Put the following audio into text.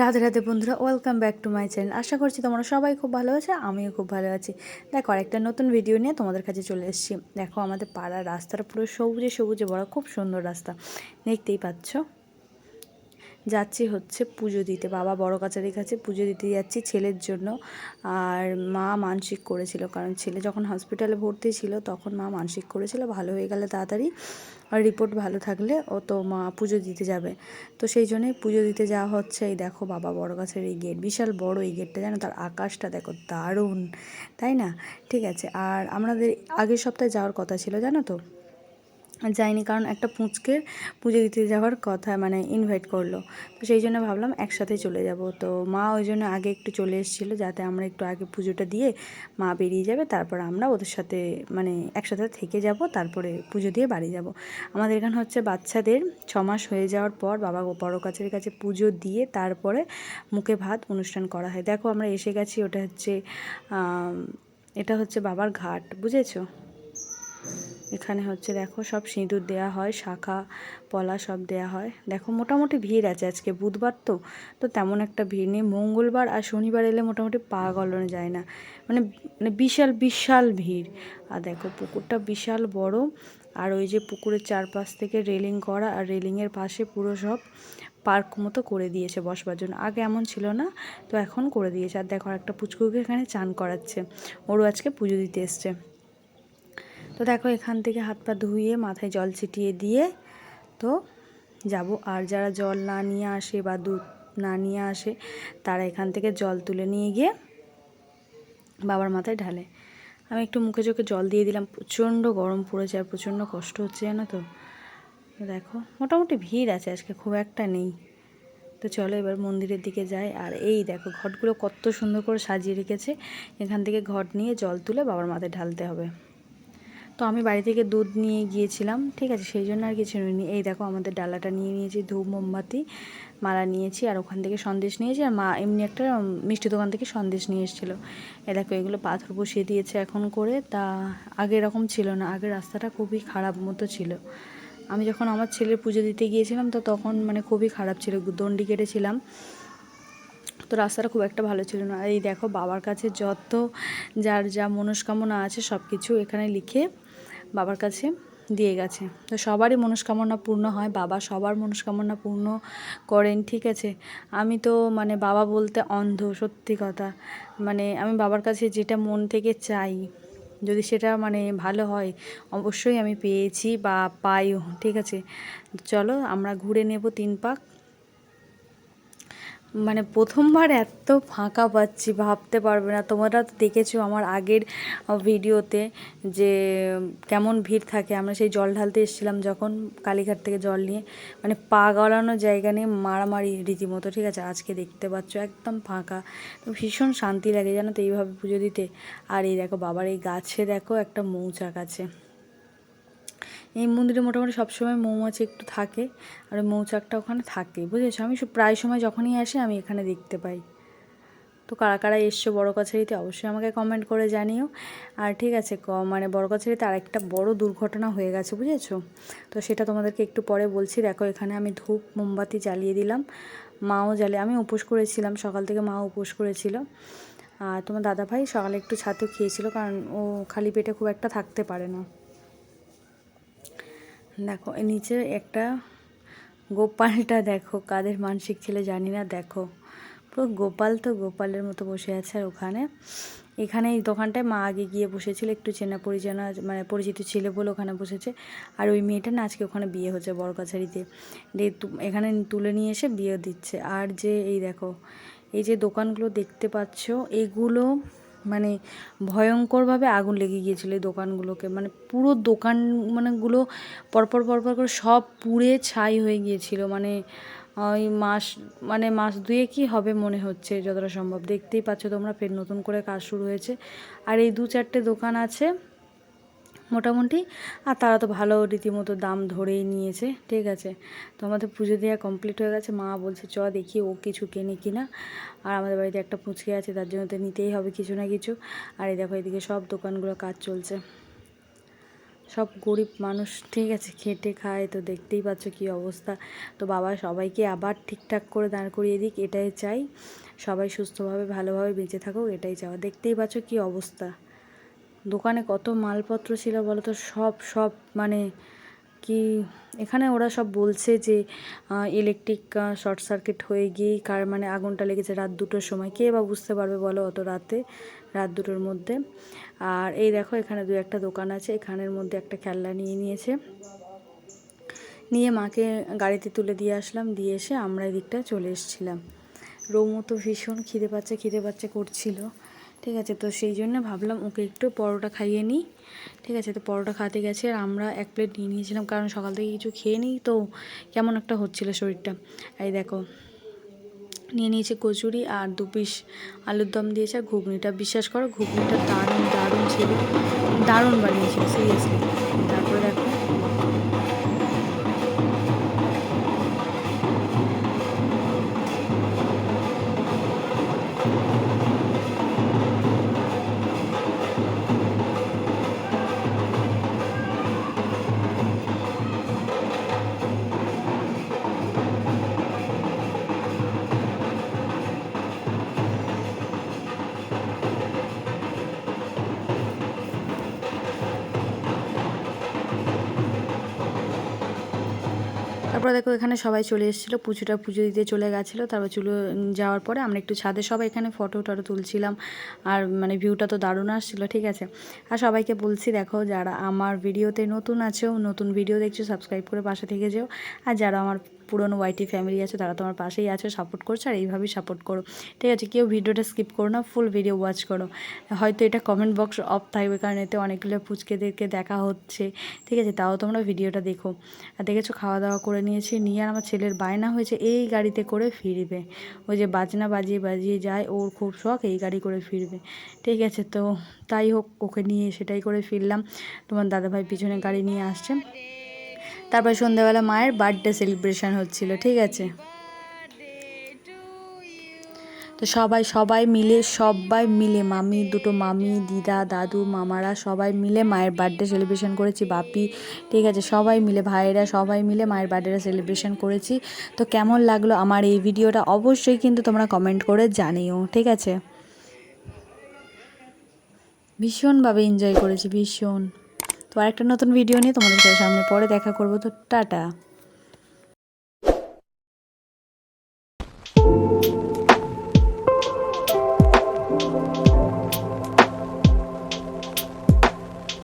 রাধে রাধে বন্ধুরা welcome back to my channel আশা করছি তোমরা সবাই খুব ভালো আছে, আমিও খুব ভালো আছি। দেখো, আরেকটা নতুন ভিডিও নিয়ে তোমাদের কাছে চলে এসেছি। দেখো, আমাদের পাড়ার রাস্তাটা পুরো সবুজে সবুজে বড় খুব সুন্দর রাস্তা। দেখতেই পাচ্ছ? যাচ্ছি হচ্ছে পুজো দিতে। বাবা বড় কাছারির কাছে পুজো দিতে যাচ্ছি ছেলের জন্য। আর মা মানসিক করেছিল, কারণ ছেলে যখন হসপিটালে ভর্তি ছিল তখন মা মানসিক করেছিল, ভালো হয়ে গেলে তাড়াতাড়ি আর রিপোর্ট ভালো থাকলে ও তো মা পুজো দিতে যাবে। তো সেই জন্যই পুজো দিতে যাওয়া হচ্ছে। এই দেখো বাবা বড় গাছের এই গেট বিশাল বড় এই গেটটা জানো? তার আকাশটা দেখো দারুণ, তাই না? ঠিক আছে, আর আমাদের আগের সপ্তাহে যাওয়ার কথা ছিল, জানো তো? যাইনি কারণ একটা পুঁচকে পুজো দিতে যাওয়ার কথা মানে ইনভাইট করল। তো সেই জন্য ভাবলাম একসাথে চলে যাব। তো মা ওই জন্য আগে একটু চলে এসেছিল যাতে আমরা একটু আগে পুজোটা দিয়ে মা বেরিয়ে যাবে, তারপর আমরা ওদের সাথে মানে একসাথে থেকে যাব, তারপরে পুজো দিয়ে বাড়ি যাব। আমাদের এখানে হচ্ছে বাচ্চাদের ছ মাস হয়ে যাওয়ার পর বাবা বড় কাছের কাছে পুজো দিয়ে তারপরে মুখে ভাত অনুষ্ঠান করা হয়। দেখো আমরা এসে গেছি, ওটা হচ্ছে এটা হচ্ছে বাবার ঘাট, বুঝেছ? এখানে হচ্ছে দেখো সব সিঁদুর দেওয়া হয়, শাখা, পলা সব দেওয়া হয়। দেখো মোটামুটি ভিড় আছে আজকে, বুধবার তো তো তেমন একটা ভিড় নেই। মঙ্গলবার আর শনিবার এলে মোটামুটি পা গলানো যায় না। মানে মানে বিশাল বিশাল ভিড়। আর দেখো পুকুরটা বিশাল বড়, আর ওই যে পুকুরের চারপাশ থেকে রেলিং করা আর রেলিংয়ের পাশে পুরো সব পার্ক মতো করে দিয়েছে বসবার জন্য। আগে এমন ছিল না, তো এখন করে দিয়েছে। আর দেখো একটা পুচকুকে এখানে চান করাচ্ছে। ওরও আজকে পুজো দিতে এসছে। তো দেখো এখান থেকে হাত পা ধুয়ে মাথায় জল ছিটিয়ে দিয়ে তো যাব। আর যারা জল না নিয়ে আসে বা দুধ না নিয়ে আসে, তারা এখান থেকে জল তুলে নিয়ে গিয়ে বাবার মাথায় ঢালে। আমি একটু মুখে চোখে জল দিয়ে দিলাম। প্রচণ্ড গরম পড়েছে আর প্রচণ্ড কষ্ট হচ্ছে, জানো তো? দেখো, মোটামুটি ভিড় আছে, আজকে খুব একটা নেই। তো চলো এবার মন্দিরের দিকে যাই। আর এই দেখো, ঘটগুলো কত সুন্দর করে সাজিয়ে রেখেছে। এখান থেকে ঘট নিয়ে জল তুলে বাবার মাথায় ঢালতে হবে। তো আমি বাড়ি থেকে দুধ নিয়ে গিয়েছিলাম, ঠিক আছে? সেই জন্য আর কিছু নিইনি। এই দেখো, আমাদের ডালাটা নিয়ে নিয়েছি, ধূপ, মোমবাতি, মালা নিয়েছি, আর ওখান থেকে সন্দেশ নিয়েছি, আর মা এমনি একটা মিষ্টি দোকান থেকে সন্দেশ নিয়ে এসেছিল। এ দেখো, এগুলো পাথর বসিয়ে দিয়েছে এখন করে, তা আগে এরকম ছিল না, আগে রাস্তাটা খুবই খারাপ মতো ছিল। আমি যখন আমার ছেলের পুজো দিতে গিয়েছিলাম, তো তখন মানে খুবই খারাপ ছিল, দণ্ডি কেটেছিলাম। তো রাস্তাটা খুব একটা ভালো ছিল না। এই দেখো, বাবার কাছে যত, যার যা মনস্কামনা আছে সব কিছু এখানে লিখে বাবার কাছে দিয়ে গেছে। তো সবারই মনস্কামনা পূর্ণ হয়, বাবা সবার মনস্কামনা পূর্ণ করেন, ঠিক আছে? আমি তো মানে বাবা বলতে অন্ধ, সত্যি কথা। মানে আমি বাবার কাছে যেটা মন থেকে চাই, যদি সেটা মানে ভালো হয়, অবশ্যই আমি পেয়েছি বা পাইও, ঠিক আছে? চলো আমরা ঘুরে নেব তিন পাক। মানে প্রথমবার এত ফাঁকা পাচ্ছি, ভাবতে পারবে না। তোমরা তো দেখেছ আমার আগের ভিডিওতে যে কেমন ভিড় থাকে। আমরা সেই জল ঢালতে এসেছিলাম যখন কালীঘাট থেকে জল নিয়ে। মানে পা গলানো জায়গা নিয়ে মারামারি রীতিমতো, ঠিক আছে? আজকে দেখতে পাচ্ছ একদম ফাঁকা। ভীষণ শান্তি লাগে জানো তো এইভাবে পুজো দিতে। আর এই দেখো বাবার এই গাছে দেখো একটা মৌচাক আছে। এই মন্দিরে মোটামুটি সবসময় মৌমাছি একটু থাকে, আর মৌচাকটা ওখানে থাকে, বুঝেছ? আমি প্রায় সময় যখনই আসি, আমি এখানে দেখতে পাই। তো কারা কারা এসছো বড় কাছারিতে, অবশ্যই আমাকে কমেন্ট করে জানিও। আর ঠিক আছে মানে বড় কাছারিতে আর একটা বড় দুর্ঘটনা হয়ে গেছে, বুঝেছ? তো সেটা তোমাদেরকে একটু পরে বলছি। দেখো, এখানে আমি ধূপ, মোমবাতি জ্বালিয়ে দিলাম। মাও জ্বালিয়ে আমি উপোস করেছিলাম, সকাল থেকে মা উপোস করেছিল। আর তোমার দাদা ভাই সকালে একটু ছাতু খেয়েছিল, কারণ ও খালি পেটে খুব একটা থাকতে পারে না। দেখো নিচে একটা গোপালটা দেখো, কাদের মানসিক ছেলে জানি না, দেখো। পুরো গোপাল তো গোপালের মতো বসে আছে আর ওখানে। এখানে এই দোকানটায় মা আগে গিয়ে বসেছিল, একটু চেনা পরিচনা মানে পরিচিত ছিল বলে ওখানে বসেছে। আর ওই মেয়েটা না আজকে ওখানে বিয়ে হচ্ছে বড় কাছারিতে এখানে তুলে নিয়ে এসে বিয়ে দিচ্ছে। আর যে এই দেখো, এই যে দোকানগুলো দেখতে পাচ্ছ, এগুলো মানে ভয়ঙ্করভাবে আগুন লেগে গিয়েছিল এই দোকানগুলোকে। মানে পুরো দোকান মানেগুলো পরপর পরপর করে সব পুড়ে ছাই হয়ে গিয়েছিল। মানে ওই মাস মানে মাস দুয়ে কি হবে মনে হচ্ছে যতটা সম্ভব। দেখতেই পাচ্ছ তোমরা, ফের নতুন করে কাজ শুরু হয়েছে। আর এই দু চারটে দোকান আছে। মোটামুটি। আর তারা তো ভালো রীতিমতো দাম ধরেই নিয়েছে, ঠিক আছে। তো আমাদের পুজো দেওয়া কমপ্লিট হয়ে গেছে। মা বলছে, চ দেখি ও কিছু কেনে কিনা। আর আমাদের বাড়িতে একটা পুচকে আছে, তার জন্য তো নিতেই হবে কিছু না কিছু। আর এই দেখো, এদিকে সব দোকানগুলো কাজ চলছে। সব গরিব মানুষ, ঠিক আছে, খেটে খায়। তো দেখতেই পাচ্ছ কী অবস্থা। তো বাবা সবাইকে আবার ঠিকঠাক করে দাঁড় করিয়ে দিক, এটাই চাই। সবাই সুস্থভাবে, ভালোভাবে বেঁচে থাকুক, এটাই চাওয়া। দেখতেই পাচ্ছ কী অবস্থা। দোকানে কত মালপত্র ছিল বলো তো সব সব মানে কি, এখানে ওরা সব বলছে যে ইলেকট্রিক শর্ট সার্কিট হয়ে গিয়ে কার মানে আগুনটা লেগেছে রাত দুটোর সময়। কে বা বুঝতে পারবে বলো অত রাতে, রাত দুটোর মধ্যে? আর এই দেখো এখানে দু একটা দোকান আছে, এখানের মধ্যে একটা খেলনা নিয়ে নিয়েছে। নিয়ে মাকে গাড়িতে তুলে দিয়ে আসলাম, দিয়ে এসে আমরা এদিকটা চলে এসেছিলাম। রোমও তো ভীষণ খিদে পাচ্ছে খিদে পাচ্ছে করছিল। ঠিক আছে, তো সেই জন্য ভাবলাম ওকে একটু পরোটা খাইয়ে নিই। ঠিক আছে, তো পরোটা খাতে গেছে আর আমরা এক প্লেট নিয়ে নিয়েছিলাম কারণ সকাল থেকে কিছু খেয়ে নিই, তো কেমন একটা হচ্ছিল শরীরটা। এই দেখো, নিয়ে নিয়েছে কচুরি আর দু পিস আলুর দম দিয়েছে আর ঘুগনিটা। বিশ্বাস করো, ঘুগনিটা দারুণ দারুণ ছিল। দারুণ বানিয়েছিল সিরিয়াসলি তারপরে দেখো এখানে সবাই চলে এসেছিল, পুজোটা পুজো দিতে চলে গেছিল, তারপর চুলো যাওয়ার পরে আমরা একটু ছাদে সবাই এখানে ফটো টটো তুলছিলাম, আর মানে ভিউটা তো দারুণ আসছিল, ঠিক আছে? আর সবাইকে বলছি দেখো, যারা আমার ভিডিওতে নতুন আছেও নতুন ভিডিও দেখছ সাবস্ক্রাইব করে পাশে থেকে যেও, আর যারা আমার পুরনো ওয়াইটি ফ্যামিলি আছে, তারা তোমার পাশেই আছে সাপোর্ট করছ, আর এইভাবেই সাপোর্ট করো। ঠিক আছে, কেউ ভিডিওটা স্কিপ করো না ফুল ভিডিও ওয়াচ করো। হয়তো এটা কমেন্ট বক্স অফ থাকবে, কারণ এতে অনেকগুলো ফুচকেদেরকে দেখা হচ্ছে। ঠিক আছে, তাও তোমরা ভিডিওটা দেখো। আর দেখেছ খাওয়া দাওয়া করে নিয়েছি, নিয়ে আর আমার ছেলের বায়না হয়েছে, এই গাড়িতে করে ফিরবে। ওই যে বাজনা বাজিয়ে বাজিয়ে যায়, ওর খুব শখ, এই গাড়ি করে ফিরবে। ঠিক আছে, তো তাই হোক, ওকে নিয়ে সেটাই করে ফিরলাম। তোমার দাদাভাই পিছনে গাড়ি নিয়ে আসছে। তারপর সন্ধ্যাবেলা মায়ের বার্থডে সেলিব্রেশন হচ্ছিল, ঠিক আছে? তো সবাই সবাই মিলে সবাই মিলে, মামি, দুটো মামি, দিদা, দাদু, মামারা সবাই মিলে মায়ের বার্থডে সেলিব্রেশন করেছি, বাপি, ঠিক আছে, সবাই মিলে, ভাইয়েরা সবাই মিলে মায়ের বার্থডেটা সেলিব্রেশন করেছি। তো কেমন লাগল আমার এই ভিডিওটা অবশ্যই কিন্তু তোমরা কমেন্ট করে জানিও, ঠিক আছে? ভীষণভাবে এনজয় করেছি, ভীষণ। তো আরেকটা নতুন ভিডিও নিয়ে তোমাদের সামনে পরে দেখা করব তো টাটা।